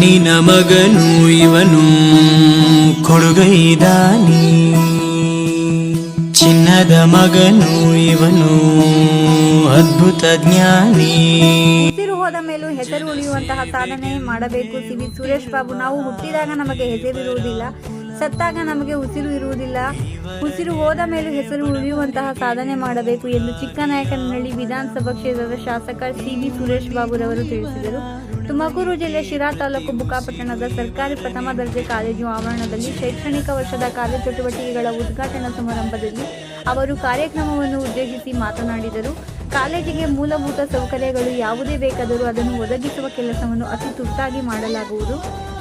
ಮಣ್ಣಿನ ಮಗನು ಇವನು ಕೊಡುಗೈದಾನಿ. ಚಿನ್ನದ ಮಗನು ಇವನು ಅದ್ಭುತ ಜ್ಞಾನಿ. ಮೇಲೂ ಹೆಸರು ಉಳಿಯುವಂತಹ ಸಾಧನೆ ಮಾಡಬೇಕು. ಸಿವಿ ಸುರೇಶ್ ಬಾಬು, ನಾವು ಹುಟ್ಟಿದಾಗ ನಮಗೆ ಹೆಸರಿರುವುದಿಲ್ಲ ಸತ್ತಾಗ ನಮಗೆ ಉಸಿರು ಇರುವುದಿಲ್ಲ. ಉಸಿರು ಹೋದ ಮೇಲೂ ಹೆಸರು ಉಳಿಯುವಂತಹ ಸಾಧನೆ ಮಾಡಬೇಕು ಎಂದು ಚಿಕ್ಕನಾಯಕನಹಳ್ಳಿ ವಿಧಾನಸಭಾ ಕ್ಷೇತ್ರದ ಶಾಸಕ ಸಿ ಸುರೇಶ್ ಬಾಬುರವರು ತಿಳಿಸಿದರು. ತುಮಕೂರು ಜಿಲ್ಲೆ ಶಿರಾ ತಾಲೂಕು ಬುಕ್ಕಾಪಟ್ಟಣದ ಸರ್ಕಾರಿ ಪ್ರಥಮ ದರ್ಜೆ ಕಾಲೇಜು ಆವರಣದಲ್ಲಿ ಶೈಕ್ಷಣಿಕ ವರ್ಷದ ಕಾರ್ಯಚಟುವಟಿಕೆಗಳ ಉದ್ಘಾಟನಾ ಸಮಾರಂಭದಲ್ಲಿ ಅವರು ಕಾರ್ಯಕ್ರಮವನ್ನು ಉದ್ದೇಶಿಸಿ ಮಾತನಾಡಿದರು. ಕಾಲೇಜಿಗೆ ಮೂಲಭೂತ ಸೌಕರ್ಯಗಳು ಯಾವುದೇ ಬೇಕಾದರೂ ಅದನ್ನು ಒದಗಿಸುವ ಕೆಲಸವನ್ನು ಅತಿ ತುರ್ತಾಗಿ ಮಾಡಲಾಗುವುದು.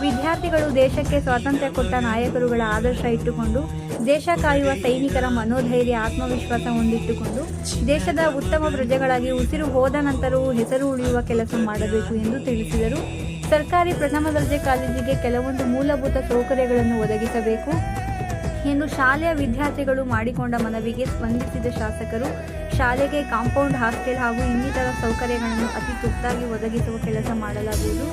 ವಿದ್ಯಾರ್ಥಿಗಳು ದೇಶಕ್ಕೆ ಸ್ವಾತಂತ್ರ್ಯ ಕೊಟ್ಟ ನಾಯಕರುಗಳ ಆದರ್ಶ ಇಟ್ಟುಕೊಂಡು ದೇಶ ಕಾಯುವ ಸೈನಿಕರ ಮನೋಧೈರ್ಯ, ಆತ್ಮವಿಶ್ವಾಸ ಹೊಂದಿಟ್ಟುಕೊಂಡು ದೇಶದ ಉತ್ತಮ ಪ್ರಜೆಗಳಾಗಿ ಉಸಿರು ಹೋದ ನಂತರವೂ ಹೆಸರು ಉಳಿಯುವ ಕೆಲಸ ಮಾಡಬೇಕು ಎಂದು ತಿಳಿಸಿದರು. ಸರ್ಕಾರಿ ಪ್ರಥಮ ದರ್ಜೆ ಕಾಲೇಜಿಗೆ ಕೆಲವೊಂದು ಮೂಲಭೂತ ಸೌಕರ್ಯಗಳನ್ನು ಒದಗಿಸಬೇಕು ಎಂದು ಶಾಲೆಯ ವಿದ್ಯಾರ್ಥಿಗಳು ಮಾಡಿಕೊಂಡ ಮನವಿಗೆ ಸ್ಪಂದಿಸಿದ ಶಾಸಕರು, ಶಾಲೆಗೆ ಕಾಂಪೌಂಡ್ ಹಾಸ್ಟೆಲ್ ಹಾಗೂ ಇನ್ನಿತರ ಸೌಕರ್ಯಗಳನ್ನು ಅತಿ ತುರ್ತಾಗಿ ಒದಗಿಸುವ ಕೆಲಸ ಮಾಡಲಾಗುವುದು.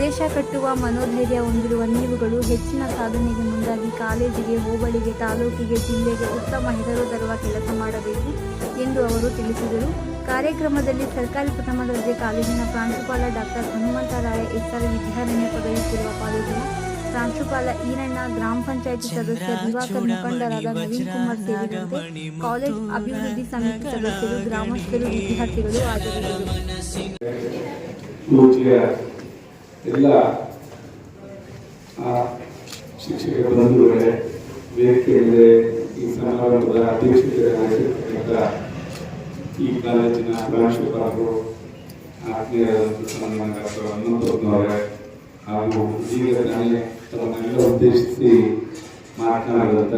ದೇಶ ಕಟ್ಟುವ ಮನೋಧೈರ್ಯ ಹೊಂದಿರುವ ನೀವುಗಳು ಹೆಚ್ಚಿನ ಸಾಧನೆಗೆ ಮುಂದಾಗಿ ಕಾಲೇಜಿಗೆ ಹೋಬಳಿಗೆ ತಾಲೂಕಿಗೆ ಜಿಲ್ಲೆಗೆ ಉತ್ತಮ ಹೆಸರು ತರುವ ಕೆಲಸ ಮಾಡಬೇಕು ಎಂದು ಅವರು ತಿಳಿಸಿದರು. ಕಾರ್ಯಕ್ರಮದಲ್ಲಿ ಸರ್ಕಾರಿ ಪ್ರಥಮ ದರ್ಜೆ ಕಾಲೇಜಿನ ಪ್ರಾಂಶುಪಾಲ ಡಾಕ್ಟರ್ ಹನುಮಂತರಾಯ ಎಸ್ಆರ್ ವಿದ್ಯಾರಣ್ಯ ಪದವಿ ಪೂರ್ವ ಕಾಲೇಜಿನ ಪ್ರಾಂಶುಪಾಲ ಈರಣ್ಣ ಗ್ರಾಮ ಪಂಚಾಯಿತಿ ಸದಸ್ಯ ದಿವಾಕರ್ ಮುಖಂಡರಾದ ನವೀನ್ ಕುಮಾರ್ ಸೇರಿದಂತೆ ಕಾಲೇಜ್ ಅಭಿವೃದ್ಧಿ ಸಮಿತಿ ಸದಸ್ಯರು ಗ್ರಾಮಸ್ಥರು ವಿದ್ಯಾರ್ಥಿಗಳು ಹಾಜರಿದ್ದರು. ಎಲ್ಲ ಶಿಕ್ಷಕ ಬಂಧುಗಳೇ ವೇದಿಕೆಯಲ್ಲಿ ಈ ಸಮಾರಂಭದ ಅಧ್ಯಕ್ಷತೆಯಾಗಿರ್ತಕ್ಕಂಥ ಈ ಕಾಲೇಜಿನ ಪ್ರಾಂಶುಪಾಲರು ಆತ್ಮೀಯರಾದಂಥ ಸನ್ಮಾನ ಹನುಮಂತಪ್ಪನವರೇ ಹಾಗೂ ಈಗ ತಾನೇ ತಮ್ಮನ್ನೆಲ್ಲ ಉದ್ದೇಶಿಸಿ ಮಾತನಾಡಿದಂಥ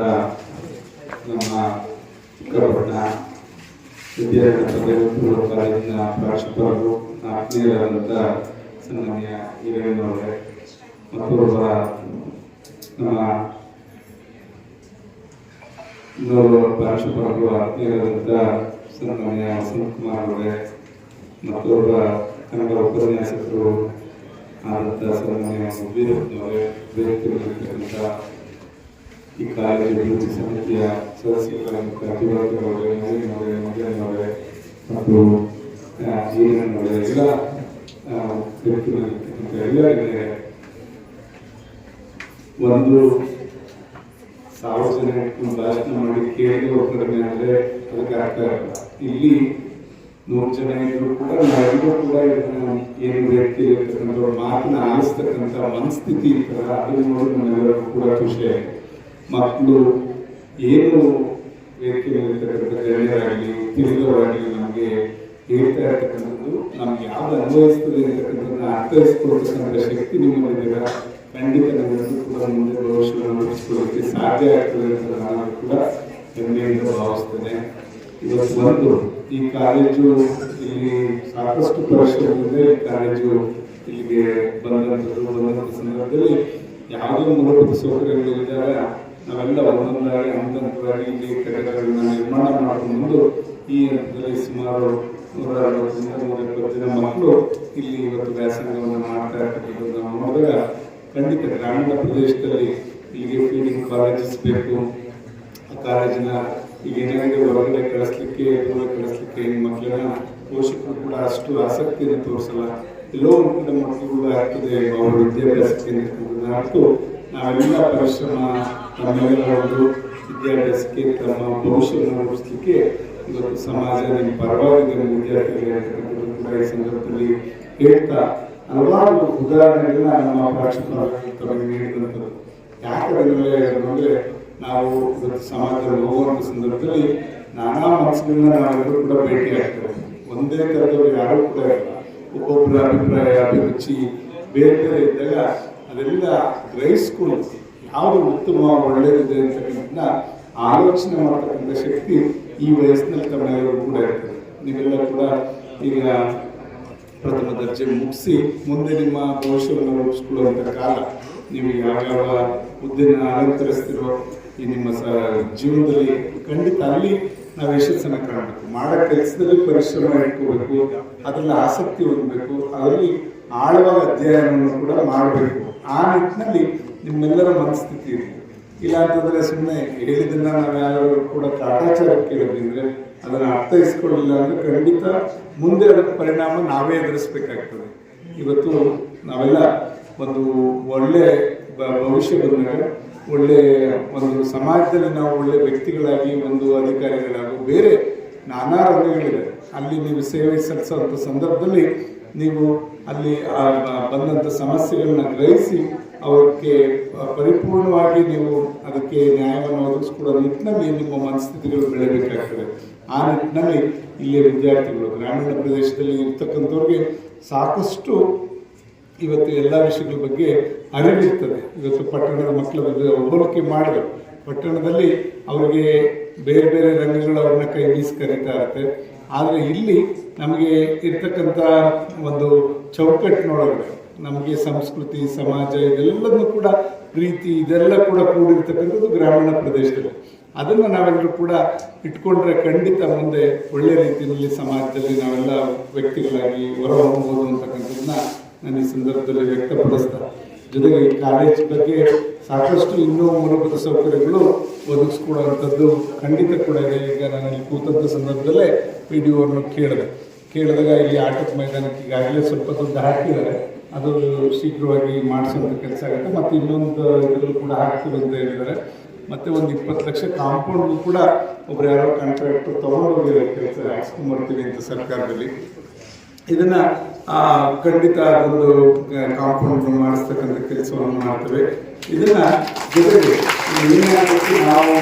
ನಮ್ಮ ಚಿಕ್ಕಪಟ್ಟಣ ವಿದ್ಯಾರ್ಥಿ ಪದವಿ ಪೂರ್ವ ಕಾಲೇಜಿನ ಪ್ರಾಂಶುಪಾಲರು ಆತ್ಮೀಯರಾದಂಥ ಸನ್ಮಾನ್ಯ ಹಿರೇನವರೇ ಮತ್ತೊಬ್ಬ ನಮ್ಮ ಇನ್ನೋರ್ವ ಪ್ರಾಂಶುಪಾಲರು ಆತ್ಮೀಯರಾದಂಥ ಸನ್ಮಾನ್ಯ ವಸಂತ ಕುಮಾರ್ ಅವರೇ, ಮತ್ತೊಬ್ಬ ಕನ್ನಡ ಉಪನ್ಯಾಸಕರು ಆದಂಥ ಸನ್ಮಾನ್ಯ ವೀರಪ್ಪನವರೇ ವೇದಿಕೆಯಲ್ಲಿರ್ತಕ್ಕಂಥ ಈ ಕಾಲೇಜು ಅಭಿವೃದ್ಧಿ ಸಮಿತಿಯ ಸದಸ್ಯರಾದಂಥ ದಿವಾಕರವರೇ ನವೀನವರೇ ಮಗನವರೇ ಮತ್ತು ಜೀವನವರೇ ಎಲ್ಲ ಆ, ವ್ಯಕ್ತಿಗಳಿರ್ತಕ್ಕಂಥ ಎಲ್ಲರಿಗೆ ಒಂದು ಸಾರ್ವಜನಿಕ ಭಾಷಣ ಮಾಡಿ ಕೇಳಿ ಕಡಿಮೆ ಆದರೆ ಅದಕ್ಕೆ ಆಗ್ತಾ ಇರಲ್ಲ ಇಲ್ಲಿ ನೂರು ಜನ ಇದ್ರು ಕೂಡ ನಾವೆಲ್ಲರೂ ಕೂಡ ಇದನ್ನ ಏನು ವ್ಯಕ್ತಿ ಇರ್ತಕ್ಕಂಥ ಮಾತನ್ನ ಆಲಿಸ್ತಕ್ಕಂಥ ಮನಸ್ಥಿತಿ ಇರ್ತಲ್ಲ ಅದನ್ನು ನೋಡಿ ನಮ್ಮೆಲ್ಲರಿಗೂ ಕೂಡ ಖುಷಿಯಾಗಿದೆ ಮಕ್ಕಳು ಏನು ವೇದಿಕೆಯಲ್ಲಿರ್ತಕ್ಕಂಥ ಗಣ್ಯರಾಗಲಿ ತಿಳಿದವರಾಗಲಿ ನಮಗೆ ಹೇಳ್ತಾ ಇರ್ತಕ್ಕಂಥದ್ದು ನಮ್ಗೆ ಯಾವ್ದು ಅನ್ವಯಿಸ್ತದೆ ಅಂತಕ್ಕಂಥದ್ದನ್ನ ಅರ್ಥೈಸ್ಕೊಳ್ತಕ್ಕಂಥ ಶಕ್ತಿ ನಿಮ್ಮಲ್ಲಿದ್ದೀರ ಖಂಡಿತ ನಮ್ಮೆಲ್ಲರೂ ಕೂಡ ಮುಂದೆ ಭವಿಷ್ಯವನ್ನು ರೂಪಿಸ್ಕೊಳ್ಳೋದಕ್ಕೆ ಸಾಧ್ಯ ಆಗ್ತದೆ ಅಂತ ನಾನು ಕೂಡ ಹೆಮ್ಮೆಯಿಂದ ಭಾವಿಸ್ತೇನೆ. ಇವತ್ತು ಒಂದು ಈ ಕಾಲೇಜು ಇಲ್ಲಿ ಸಾಕಷ್ಟು ಪರಿಶ್ರಮದಿಂದ ಈ ಕಾಲೇಜು ಇಲ್ಲಿಗೆ ಬಂದಂಥದ್ದು, ಬಂದಂಥ ಸಂದರ್ಭದಲ್ಲಿ ಯಾವುದೇ ಮೂಲಭೂತ ಸೌಕರ್ಯಗಳು ಇದ್ದಾಗ ನಾವೆಲ್ಲ ಒಂದೊಂದಾಗಿ ಹಂತವಾಗಿ ಇಲ್ಲಿ ಕಟ್ಟಡಗಳನ್ನ ನಿರ್ಮಾಣ ಮಾಡಿಕೊಂಡು ಈ ಹಂತದಲ್ಲಿ ಸುಮಾರು ಮಕ್ಕಳು ಇಲ್ಲಿ ಇವತ್ತು ವ್ಯಾಸಂಗವನ್ನು ಮಾಡ್ತಾ ಇರ್ತಕ್ಕಂಥದ್ದು ನಾವು ನೋಡಿದಾಗ ಖಂಡಿತ ಗ್ರಾಮೀಣ ಪ್ರದೇಶದಲ್ಲಿ ಇಲ್ಲಿಗೆ ಫೀಡಿಂಗ್ ಕಾಲೇಜಸ್ ಬೇಕು. ಆ ಕಾಲೇಜಿನ ಈಗ ಏನಾಗಿದೆ ಹೊರಗಡೆ ಕಳಿಸ್ಲಿಕ್ಕೆ, ದೂರ ಕಳಿಸ್ಲಿಕ್ಕೆ ಮಕ್ಕಳನ್ನ ಪೋಷಕರು ಕೂಡ ಅಷ್ಟು ಆಸಕ್ತಿಯನ್ನು ತೋರಿಸಲ್ಲ. ಎಲ್ಲೋ ಒಂದು ಮಕ್ಕಳು ಕೂಡ ಆಗ್ತದೆ, ಅವರ ವಿದ್ಯಾಭ್ಯಾಸಕ್ಕೆ ಅರ್ಥ ನಾವೆಲ್ಲ ಪರಿಶ್ರಮ ನಮ್ಮೆಲ್ಲರ ಒಂದು ವಿದ್ಯಾಭ್ಯಾಸಕ್ಕೆ, ತಮ್ಮ ಭವಿಷ್ಯವನ್ನು ರೂಪಿಸಲಿಕ್ಕೆ ಇವತ್ತು ಸಮಾಜ ನಿಮ್ಮ ಪರವಾಗಿ ನಿಮ್ಮ ಈ ಸಂದರ್ಭದಲ್ಲಿ ಹೇಳ್ತಾ ಹಲವಾರು ಉದಾಹರಣೆಗಳನ್ನ ನಮ್ಮ ಪ್ರಾಂಶುಪಾಲರು ತಮಗೆ ನೀಡಿದಂಥದ್ದು. ಯಾಕೆ ಅಂದರೆ ನಾವು ಸಮಾಜದ ಹೋಗುವಂಥ ಸಂದರ್ಭದಲ್ಲಿ ನಾನಾ ಮನಸ್ಸುಗಳನ್ನ ನಾವೆಲ್ಲರೂ ಕೂಡ ಭೇಟಿ ಆಗ್ತೇವೆ. ಒಂದೇ ಥರದವರು ಯಾರು ಕೂಡ ಇಲ್ಲ. ಒಬ್ಬೊಬ್ಬರ ಅಭಿಪ್ರಾಯ, ಅಭಿರುಚಿ ಬೇರೆ ಬೇರೆ ಇದ್ದಾಗ ಅದೆಲ್ಲ ಗ್ರಹಿಸ್ಕೊಂಡು ಯಾವುದು ಉತ್ತಮ ಒಳ್ಳೆಯದಿದೆ ಅಂತಕ್ಕಂಥ ಆಲೋಚನೆ ಮಾಡ್ತಕ್ಕಂಥ ಶಕ್ತಿ ಈ ವಯಸ್ಸಿನಲ್ಲಿ ತಮ್ಮೆಲ್ಲರೂ ಕೂಡ ನೀವೆಲ್ಲ ಕೂಡ ಈಗ ಪ್ರಥಮ ದರ್ಜೆ ಮುಗಿಸಿ ಮುಂದೆ ನಿಮ್ಮ ಭವಿಷ್ಯವನ್ನು ರೂಪಿಸ್ಕೊಳ್ಳುವಂಥ ಕಾಲ ನೀವು ಯಾವ್ಯಾವ ಹುದ್ದೆನ ಅಲಂಕರಿಸ್ತಿರೋ ಈ ನಿಮ್ಮ ಸ ಜೀವನದಲ್ಲಿ ಖಂಡಿತ ಅಲ್ಲಿ ನಾವು ಯಶಸ್ಸನ್ನು ಕಾಣಬೇಕು. ಮಾಡೋ ಕೆಲಸದಲ್ಲಿ ಪರಿಶ್ರಮ ಇಟ್ಕೋಬೇಕು, ಅದರಲ್ಲಿ ಆಸಕ್ತಿ ಹೊಂದಬೇಕು, ಅದರಲ್ಲಿ ಆಳವಾದ ಅಧ್ಯಯನವನ್ನು ಕೂಡ ಮಾಡಬೇಕು. ಆ ನಿಟ್ಟಿನಲ್ಲಿ ನಿಮ್ಮೆಲ್ಲರ ಮನಸ್ಥಿತಿ ಇರಲಿ ಇಲ್ಲ ಅಂತಂದ್ರೆ ಸುಮ್ಮನೆ ಹೇಳಿದ್ದನ್ನ ನಾವು ಯಾರು ಕೂಡ ಕಾಟಾಚಾರ ಕೇಳಿದ್ರೆ ಅದನ್ನ ಅರ್ಥೈಸ್ಕೊಳ್ಳಿಲ್ಲ ಅಂದ್ರೆ ಖಂಡಿತ ಮುಂದೆ ಅದರ ಪರಿಣಾಮ ನಾವೇ ಎದುರಿಸ್ಬೇಕಾಗ್ತದೆ. ಇವತ್ತು ನಾವೆಲ್ಲ ಒಂದು ಒಳ್ಳೆ ಭವಿಷ್ಯ ಬಂದಾಗ ಒಳ್ಳೆ ಒಂದು ಸಮಾಜದಲ್ಲಿ ನಾವು ಒಳ್ಳೆ ವ್ಯಕ್ತಿಗಳಾಗಿ ಒಂದು ಅಧಿಕಾರಿಗಳಾಗಿ, ಬೇರೆ ನಾನಾ ರಂಗಗಳಿದೆ ಅಲ್ಲಿ ನೀವು ಸೇವೆ ಸಲ್ಲಿಸುವಂಥ ಸಂದರ್ಭದಲ್ಲಿ ನೀವು ಅಲ್ಲಿ ಬಂದಂಥ ಸಮಸ್ಯೆಗಳನ್ನ ಗ್ರಹಿಸಿ ಅವಕ್ಕೆ ಪರಿಪೂರ್ಣವಾಗಿ ನೀವು ಅದಕ್ಕೆ ನ್ಯಾಯವನ್ನು ಒದಗಿಸ್ಕೊಡೋ ನಿಟ್ಟಿನಲ್ಲಿ ನಿಮ್ಮ ಮನಸ್ಥಿತಿಗಳು ಬೆಳೆಯಬೇಕಾಗ್ತದೆ. ಆ ನಿಟ್ಟಿನಲ್ಲಿ ಇಲ್ಲಿಯ ವಿದ್ಯಾರ್ಥಿಗಳು, ಗ್ರಾಮೀಣ ಪ್ರದೇಶದಲ್ಲಿ ಇರ್ತಕ್ಕಂಥವ್ರಿಗೆ ಸಾಕಷ್ಟು ಇವತ್ತು ಎಲ್ಲ ವಿಷಯಗಳ ಬಗ್ಗೆ ಅರಿವಿರ್ತದೆ. ಇವತ್ತು ಪಟ್ಟಣದ ಮಕ್ಕಳ ಬಗ್ಗೆ ಹೋಲಿಕೆ ಮಾಡಿದ್ರು ಪಟ್ಟಣದಲ್ಲಿ ಅವರಿಗೆ ಬೇರೆ ಬೇರೆ ರಂಗಗಳು ಅವ್ರನ್ನ ಕೈ ಬೀಸಿ ಕರೀತಾ ಇರುತ್ತೆ. ಆದರೆ ಇಲ್ಲಿ ನಮಗೆ ಇರ್ತಕ್ಕಂಥ ಒಂದು ಚೌಕಟ್ಟಿನೊಳಗಡೆ ನಮಗೆ ಸಂಸ್ಕೃತಿ, ಸಮಾಜ, ಇದೆಲ್ಲದನ್ನು ಕೂಡ ಪ್ರೀತಿ, ಇದೆಲ್ಲ ಕೂಡ ಕೂಡಿರ್ತಕ್ಕಂಥದ್ದು ಗ್ರಾಮೀಣ ಪ್ರದೇಶದಲ್ಲಿ. ಅದನ್ನು ನಾವೆಲ್ಲರೂ ಕೂಡ ಇಟ್ಕೊಂಡ್ರೆ ಖಂಡಿತ ಮುಂದೆ ಒಳ್ಳೆ ರೀತಿಯಲ್ಲಿ ಸಮಾಜದಲ್ಲಿ ನಾವೆಲ್ಲ ವ್ಯಕ್ತಿಗಳಾಗಿ ಹೊರಹೊಮ್ಮಬಹುದು ಅಂತಕ್ಕಂಥದ್ದನ್ನ ನಾನು ಈ ಸಂದರ್ಭದಲ್ಲಿ ವ್ಯಕ್ತಪಡಿಸ್ತಾ, ಜೊತೆಗೆ ಕಾಲೇಜ್ ಬಗ್ಗೆ ಸಾಕಷ್ಟು ಇನ್ನೂ ಮೂಲಭೂತ ಸೌಕರ್ಯಗಳು ಒದಗಿಸ್ಕೊಡುವಂಥದ್ದು ಖಂಡಿತ ಕೂಡ ಇದೆ. ಈಗ ನಾನು ಇಲ್ಲಿ ಕೂತಂಥ ಸಂದರ್ಭದಲ್ಲೇ ಪಿ ಡಿ ಓರನ್ನು ಕೇಳಿದೆ. ಕೇಳಿದಾಗ ಇಲ್ಲಿ ಆಟದ ಮೈದಾನಕ್ಕೆ ಈಗಾಗಲೇ ಸ್ವಲ್ಪ ದುಡ್ಡು ಹಾಕಿದ್ದಾರೆ ಅದು ಶೀಘ್ರವಾಗಿ ಮಾಡಿಸುವಂಥ ಕೆಲಸ ಆಗುತ್ತೆ. ಮತ್ತು ಇನ್ನೊಂದು ಇದರಲ್ಲೂ ಕೂಡ ಹಾಕ್ತೀವಿ ಅಂತ ಹೇಳಿದ್ದಾರೆ. ಮತ್ತು ಒಂದು ಇಪ್ಪತ್ತು ಲಕ್ಷ ಕಾಂಪೌಂಡ್ ಕೂಡ ಒಬ್ರು ಯಾರೋ ಕಾಂಟ್ರಾಕ್ಟರ್ ತಗೊಂಡು ಹೋಗಿರೋ ಕೆಲಸ ಹಾಕ್ಸ್ಕೊಂಡ್ಬರ್ತೀವಿ ಅಂತ ಸರ್ಕಾರದಲ್ಲಿ. ಇದನ್ನು ಖಂಡಿತ ಅದೊಂದು ಕಾಂಪೌಂಡ್ ಮಾಡಿಸ್ತಕ್ಕಂಥ ಕೆಲಸವನ್ನು ಮಾಡ್ತೇವೆ. ಇದನ್ನು ಜೊತೆಗೆ ಏನಾಗುತ್ತೆ ನಾವು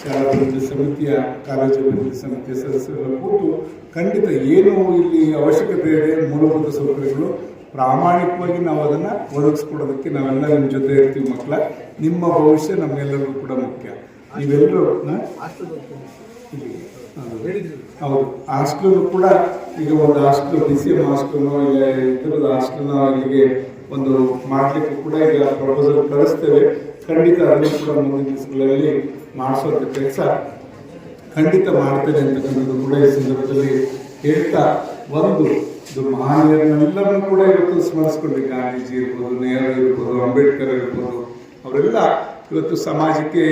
ಶಾಲಾ ಸಮಿತಿಯ ಕಾಲೇಜು ಅಭಿವೃದ್ಧಿ ಸಮಿತಿಯ ಸದಸ್ಯರ ಕೂತು ಖಂಡಿತ ಏನು ಇಲ್ಲಿ ಅವಶ್ಯಕತೆ ಇದೆ, ಮೂಲಭೂತ ಸೌಕರ್ಯಗಳು. ಪ್ರಾಮಾಣಿಕವಾಗಿ ನಾವು ಅದನ್ನ ಒದಗಿಸ್ಕೊಡೋದಕ್ಕೆ ನಾವೆಲ್ಲ ನಿಮ್ಮ ಜೊತೆ ಇರ್ತೀವಿ ಮಕ್ಕಳ. ನಿಮ್ಮ ಭವಿಷ್ಯ ನಮ್ಮೆಲ್ಲರಿಗೂ ಕೂಡ ಮುಖ್ಯ. ನೀವೆಲ್ಲರೂ. ಹೌದು. ಹಾಸ್ಟೆಲ್ ಕೂಡ ಈಗ ಒಂದು hostel D C M hostel ಇಲ್ಲ ಇದ್ರದ್ದು ಹಾಸ್ಟೆಲ್ ಇಲ್ಲಿಗೆ ಒಂದು ಮಾಡಲಿಕ್ಕೆ ಕೂಡ ಈಗ ಪ್ರಪೋಸಲ್ ಕಳಿಸ್ತೇವೆ. ಖಂಡಿತ ಅದನ್ನು ಕೂಡ ಮುಂದಿನ ದಿವಸಗಳಲ್ಲಿ ಮಾಡಿಸೋದ್ರ ಕೆಲಸ ಖಂಡಿತ ಮಾಡ್ತೇನೆ ಅಂತಕ್ಕಂಥದ್ದು ಕೂಡ ಈ ಸಂದರ್ಭದಲ್ಲಿ ಹೇಳ್ತಾ ಒಂದು ಇದು ಮಹಾನೀಯರನ್ನೆಲ್ಲರನ್ನು ಕೂಡ ಇವತ್ತು ಸ್ಮರಿಸ್ಕೊಂಡ್ವಿ ಗಾಂಧೀಜಿ ಇರ್ಬೋದು, ನೆಹರು ಇರ್ಬೋದು, ಅಂಬೇಡ್ಕರ್ ಇರ್ಬೋದು, ಅವರೆಲ್ಲ ಇವತ್ತು ಸಮಾಜಕ್ಕೆ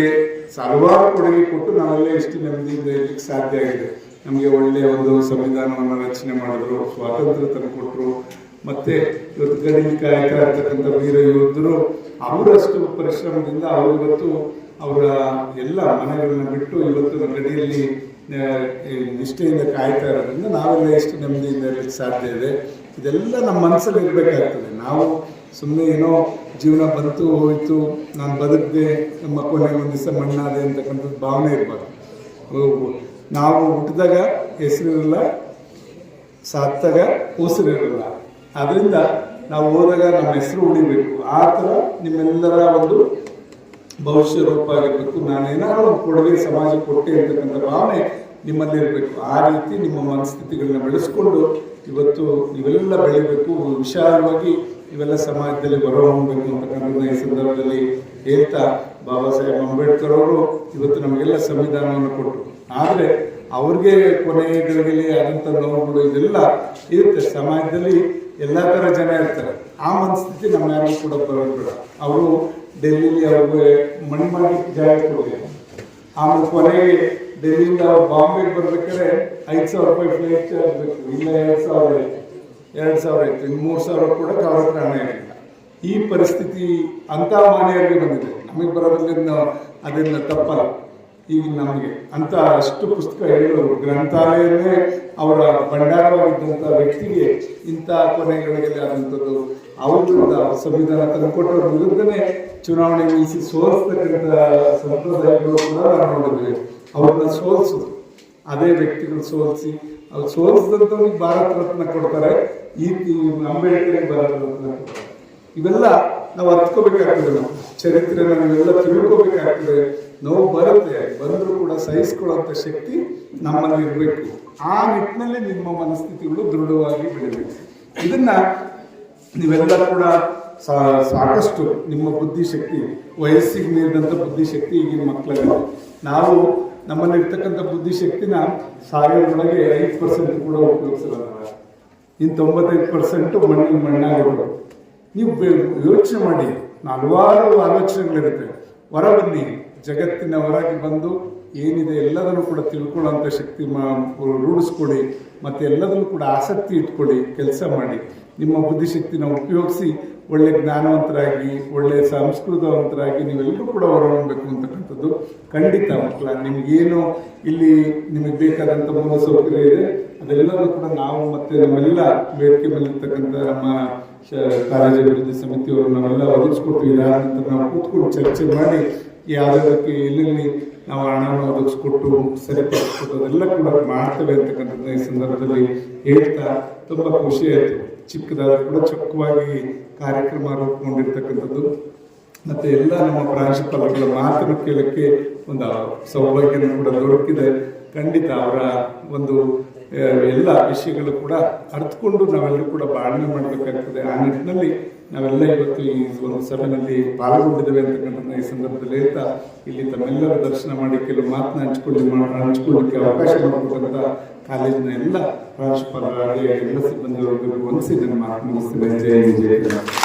ಹಲವಾರು ಕೊಡುಗೆ ಕೊಟ್ಟು ನಾವೆಲ್ಲ ಇಷ್ಟು ನೆಮ್ಮದಿಯಿಂದ ಇರಲಿಕ್ಕೆ ಸಾಧ್ಯ ಆಗಿದೆ. ನಮಗೆ ಒಳ್ಳೆಯ ಒಂದು ಸಂವಿಧಾನವನ್ನು ರಚನೆ ಮಾಡಿದ್ರು ಸ್ವಾತಂತ್ರ್ಯ ತಂದುಕೊಟ್ರು ಮತ್ತೆ ಇವತ್ತು ಗಡಿ ಕಾಯ್ತಾ ಇರ್ತಕ್ಕಂಥ ವೀರ ಯೋಧರು ಅವರಷ್ಟು ಪರಿಶ್ರಮದಿಂದ ಅವರು ಇವತ್ತು ಅವರ ಎಲ್ಲ ಮನೆಗಳನ್ನ ಬಿಟ್ಟು ಇವತ್ತು ಗಡಿಯಲ್ಲಿ ನಿಷ್ಠೆಯಿಂದ ಕಾಯ್ತಾ ಇರೋದ್ರಿಂದ ನಾವೆಲ್ಲ ಎಷ್ಟು ನೆಮ್ಮದಿಯಿಂದ ಇರಲಿಕ್ಕೆ ಸಾಧ್ಯ ಇದೆ. ಇದೆಲ್ಲ ನಮ್ಮ ಮನಸ್ಸಲ್ಲಿ ಇರಬೇಕಾಗ್ತದೆ. ನಾವು ಸುಮ್ಮನೆ ಏನೋ ಜೀವನ ಬಂತು ಹೋಯಿತು, ನಾನು ಬದುಕಿದೆ, ನಮ್ಮ ಕೊನೆ ಒಂದು ದಿವಸ ಮಣ್ಣಾದೆ ಅಂತಕ್ಕಂಥದ್ದು ಭಾವನೆ ಇರಬಾರ್ದು. ನಾವು ಹುಟ್ಟಿದಾಗ ಹೆಸರಿರಲ್ಲ ಸತ್ತಾಗ ಉಸಿರಿರಲ್ಲ. ಅದರಿಂದ ನಾವು ಹೋದಾಗ ನಮ್ಮ ಹೆಸರು ಉಳಿಬೇಕು. ಆ ಥರ ನಿಮ್ಮೆಲ್ಲರ ಒಂದು ಭವಿಷ್ಯ ರೂಪ ಆಗಿರ್ಬೇಕು. ನಾನೇನಾದ್ರೂ ಒಂದು ಕೊಡುಗೆ ಸಮಾಜ ಕೊಟ್ಟೆ ಅಂತಕ್ಕಂಥ ಭಾವನೆ ನಿಮ್ಮಲ್ಲಿ ಇರಬೇಕು. ಆ ರೀತಿ ನಿಮ್ಮ ಮನಸ್ಥಿತಿಗಳನ್ನ ಬೆಳೆಸ್ಕೊಂಡು ಇವತ್ತು ಇವೆಲ್ಲ ಬೆಳಿಬೇಕು. ವಿಶಾಲವಾಗಿ ಇವೆಲ್ಲ ಸಮಾಜದಲ್ಲಿ ಹೊರಹೊಮ್ಮಬೇಕು ಅಂತಕ್ಕಂಥದ್ದನ್ನ ಈ ಸಂದರ್ಭದಲ್ಲಿ ಹೇಳ್ತಾ ಬಾಬಾ ಸಾಹೇಬ್ ಅಂಬೇಡ್ಕರ್ ಅವರು ಇವತ್ತು ನಮಗೆಲ್ಲ ಸಂವಿಧಾನವನ್ನು ಕೊಟ್ಟರು. ಆದರೆ ಅವ್ರಿಗೆ ಕೊನೆಗಳಿಗೆ ಆದಂಥ ನೋವುಗಳು ಇದೆಲ್ಲ ಇರುತ್ತೆ. ಸಮಾಜದಲ್ಲಿ ಎಲ್ಲ ಥರ ಜನ ಇರ್ತಾರೆ. ಆ ಮನಸ್ಥಿತಿ ನಮ್ಮ ಯಾರು ಕೂಡ ಬರೋದು ಅವರು ಡೆಲ್ಲಿಲಿ ಅವ್ರಿಗೆ ಮಣ್ಣು ಮಾಡಿ ಜಾಗ ಕೊಡಬೇಕು. ಆಮೇಲೆ ಕೊನೆಗೆ ಡೆಲ್ಲಿಯಿಂದ ಬಾಂಬೆಗೆ ಬರ್ಬೇಕಾದ್ರೆ ಐದು ಸಾವಿರ ರೂಪಾಯಿ ಫ್ಲೈಟ್ ಚಾರ್ಜ್ ಬೇಕು. ಇಲ್ಲ ಎರಡು ಸಾವಿರ ಎರಡು ಸಾವಿರ ಆಯ್ತು. ಇನ್ನು ಮೂರು ಸಾವಿರ ಕೂಡ ಕವರ್ ಹಣ ಇರಲಿಲ್ಲ ಈ ಪರಿಸ್ಥಿತಿ ಅಂತ ಮಾನ್ಯರಿಗೆ ಬಂದಿದೆ. ನಮಗೆ ಬರೋದ್ರಿಂದ ಅದನ್ನ ತಪ್ಪಲ್ಲ. ಈಗ ನಮಗೆ ಅಂತ ಅಷ್ಟು ಪುಸ್ತಕ ಹೇಳೋರು ಗ್ರಂಥಾಲಯವೇ ಅವರ ಭಂಡಾರವಾಗಿದ್ದಂಥ ವ್ಯಕ್ತಿಗೆ ಇಂಥ ಕೊನೆಗಳಿಗೆ ಆದಂಥದ್ದು. ಅವರಿಂದ ಸಂವಿಧಾನ ತಂದುಕೊಟ್ಟವ್ರ ವಿರುದ್ಧನೇ ಚುನಾವಣೆ ನಿಲ್ಲಿಸಿ ಸೋಲಿಸ್ತಕ್ಕಂಥ ಸಂಪ್ರದಾಯಗಳು ಕೂಡ ನೋಡಿದ್ವಿ ಅವ್ರನ್ನ ಸೋಲಿಸು. ಅದೇ ವ್ಯಕ್ತಿಗಳು ಸೋಲಿಸಿ. ಅವ್ರು ಸೋಲಿಸಿದಂಥವ್ರಿಗೆ ಭಾರತ ರತ್ನ ಕೊಡ್ತಾರೆ. ಈ ಈ ಅಂಬೇಡ್ಕರ್ಗೆ ಭಾರತ ರತ್ನ ಕೊಡ್ತಾರೆ. ಇವೆಲ್ಲ ನಾವು ಹತ್ಕೋಬೇಕಾಗ್ತದೆ ನಾವು. ಚರಿತ್ರೆನ ನಾವೆಲ್ಲ ತಿಳ್ಕೋಬೇಕಾಗ್ತದೆ. ನೋವು ಬರುತ್ತೆ, ಬಂದರೂ ಕೂಡ ಸಹಿಸ್ಕೊಳ್ಳುವಂಥ ಶಕ್ತಿ ನಮ್ಮಲ್ಲಿ ಇರಬೇಕು. ಆ ನಿಟ್ಟಿನಲ್ಲಿ ನಿಮ್ಮ ಮನಸ್ಥಿತಿಗಳು ದೃಢವಾಗಿ ಬೆಳಿಬೇಕು. ಇದನ್ನ ನೀವೆಲ್ಲ ಕೂಡ ಸಾಕಷ್ಟು ನಿಮ್ಮ ಬುದ್ಧಿಶಕ್ತಿ ವಯಸ್ಸಿಗೆ ಮೀರಿದಂಥ ಬುದ್ಧಿಶಕ್ತಿ ಈಗಿನ ಮಕ್ಕಳಲ್ಲಿ ನಾವು ನಮ್ಮಲ್ಲಿರ್ತಕ್ಕಂಥ ಬುದ್ಧಿಶಕ್ತಿನ ಸಾವಿರದೊಳಗೆ ಐದು ಪರ್ಸೆಂಟ್ ಕೂಡ ಉಪಯೋಗಿಸಲ್ಲ. ಇಂಥ ತೊಂಬತ್ತೈದು ಪರ್ಸೆಂಟ್ ಮಣ್ಣಿನ ಮಣ್ಣಾಗಿರೋದು ನೀವು ಯೋಚನೆ ಮಾಡಿ. ಹಲವಾರು ಆಲೋಚನೆಗಳಿರುತ್ತೆ. ಹೊರ ಬನ್ನಿ ಜಗತ್ತಿನ ಹೊರಗೆ ಬಂದು ಏನಿದೆ ಎಲ್ಲದನ್ನು ಕೂಡ ತಿಳ್ಕೊಳ್ಳೋಂಥ ಶಕ್ತಿ ರೂಢಿಸ್ಕೊಳ್ಳಿ. ಮತ್ತು ಎಲ್ಲದನ್ನು ಕೂಡ ಆಸಕ್ತಿ ಇಟ್ಕೊಳ್ಳಿ. ಕೆಲಸ ಮಾಡಿ. ನಿಮ್ಮ ಬುದ್ಧಿಶಕ್ತಿನ ಉಪಯೋಗಿಸಿ ಒಳ್ಳೆ ಜ್ಞಾನವಂತರಾಗಿ, ಒಳ್ಳೆ ಸಂಸ್ಕೃತವಂತರಾಗಿ ನೀವೆಲ್ಲರೂ ಕೂಡ ಹೊರಹೊಮ್ಮಬೇಕು ಅಂತಕ್ಕಂಥದ್ದು ಖಂಡಿತ ಮಕ್ಕಳ. ನಿಮಗೇನು ಇಲ್ಲಿ ನಿಮಗೆ ಬೇಕಾದಂಥ ಮೂಲ ಸೌಕರ್ಯ ಇದೆ ಅದೆಲ್ಲವೂ ಕೂಡ ನಾವು ಮತ್ತೆ ನಮ್ಮೆಲ್ಲ ಬೇಡಿಕೆ ಮೇಲಿರ್ತಕ್ಕಂಥ ನಮ್ಮ ಅಭಿವೃದ್ಧಿ ಸಮಿತಿಯವರು ನಾವೆಲ್ಲ ಒದಗಿಸ್ಕೊಡ್ತೀವಿ ನಂತರ ನಾವು ಕೂತ್ಕೊಂಡು ಚರ್ಚೆ ಮಾಡಿ ಯಾವುದಕ್ಕೆ ಎಲ್ಲೆಲ್ಲಿ ನಾವು ಹಣವನ್ನು ಒದಗಿಸ್ಕೊಟ್ಟು ಸರಿಪಡಿಸ್ಕೊಟ್ಟು ಅದೆಲ್ಲ ಕೂಡ ಮಾಡ್ತೇವೆ ಅಂತಕ್ಕಂಥದ್ದು ಈ ಸಂದರ್ಭದಲ್ಲಿ ಹೇಳ್ತಾ ತುಂಬ ಖುಷಿ ಆಯಿತು. ಚಿಕ್ಕದಾದ ಕೂಡ ಚೊಕ್ಕವಾಗಿ ಕಾರ್ಯಕ್ರಮ ರೂಪುಗೊಂಡಿರ್ತಕ್ಕಂಥದ್ದು. ಮತ್ತು ಎಲ್ಲ ನಮ್ಮ ಪ್ರಾಂಶುಪಾಲರುಗಳ ಮಾತನ್ನು ಕೇಳಕ್ಕೆ ಒಂದು ಸೌಭಾಗ್ಯನೂ ಕೂಡ ದೊರಕಿದೆ. ಖಂಡಿತ ಅವರ ಒಂದು ಎಲ್ಲ ವಿಷಯಗಳು ಕೂಡ ಅರ್ಥಕೊಂಡು ನಾವೆಲ್ಲರೂ ಕೂಡ ಬಾಳ್ವೆ ಮಾಡಬೇಕಾಗ್ತದೆ. ಆ ನಿಟ್ಟಿನಲ್ಲಿ ನಾವೆಲ್ಲ ಇವತ್ತು ಈ ಒಂದು ಸಭೆಯಲ್ಲಿ ಪಾಲ್ಗೊಂಡಿದ್ದೇವೆ ಅಂತಕ್ಕಂಥ ಈ ಸಂದರ್ಭದಲ್ಲಿ ಹೇಳ್ತಾ ಇಲ್ಲಿ ತಮ್ಮೆಲ್ಲರ ದರ್ಶನ ಮಾಡಿ ಕೆಲವು ಮಾತನ್ನ ಹಂಚ್ಕೊಳ್ಳಿ ಹಂಚ್ಕೊಳ್ಳಿಕ್ಕೆ ಅವಕಾಶ ಮಾಡಿಕೊಟ್ಟಂಥ ಕಾಲೇಜಿನ ಎಲ್ಲ ಪ್ರಾಂಶುಪಾಲರಾಗಿ ಎಲ್ಲ ಸಿಬ್ಬಂದಿಯವರಿಗೂ ವಂದಿಸಿ ನನ್ನ ಮಾತು ಮುಗಿಸ್ತೇನೆ. ಜೈ ಹಿಂದ್, ಜೈ ಕರ್ನಾಟಕ